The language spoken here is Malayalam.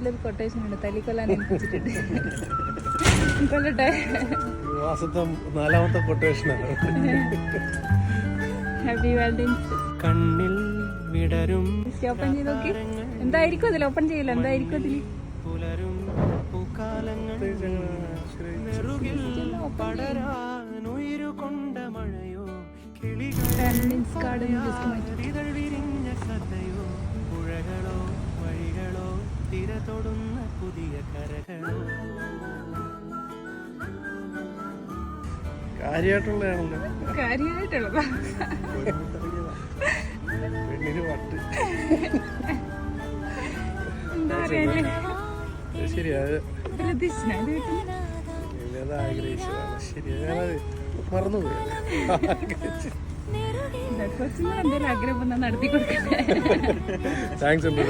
വലിയൊരു കൊട്ടേഷൻ ഉണ്ട്. തല്ലിക്കൊല്ലാൻ ഏൽപ്പിച്ചിട്ടുണ്ട്. കൊല്ലട്ടെ മാസത്തെ നാലാമത്തെ കൊട്ടേഷനാണ് ഹാപ്പി വാലന്റൈൻസ് കണ്ണിൽ വിടരും ഓപ്പൺ ചെയ്ത് നോക്കി. എന്തായിരിക്കും അതിൽ ഓപ്പൺ ചെയ്യില്ല? എന്തായിരിക്കും അതിൽ പുലരും പൂക്കാലങ്ങൾ. നെറുകിൽ പടരാൻ ഉയരുകൊണ്ട മഴയോ കിളികൾ തൊടുന്ന പുതിയ കരകളോ കാര്യമായിട്ടുള്ളതാണല്ലോ കാര്യമായിട്ടുള്ളതാ പെണ്ണിന് വട്ട്. എന്താ പറയല്ലേ ശരി അത് പ്രതീക്ഷ അത് കിട്ടുന്നു അത് ആഗ്രഹിച്ചതാണ് ശരി ഞാനത് മറന്നുപോയി. കൊച്ചിന് എന്തെങ്കിലും ആഗ്രഹം നടത്തി കൊടുക്കട്ടെ? താങ്ക്സ് ഉണ്ട്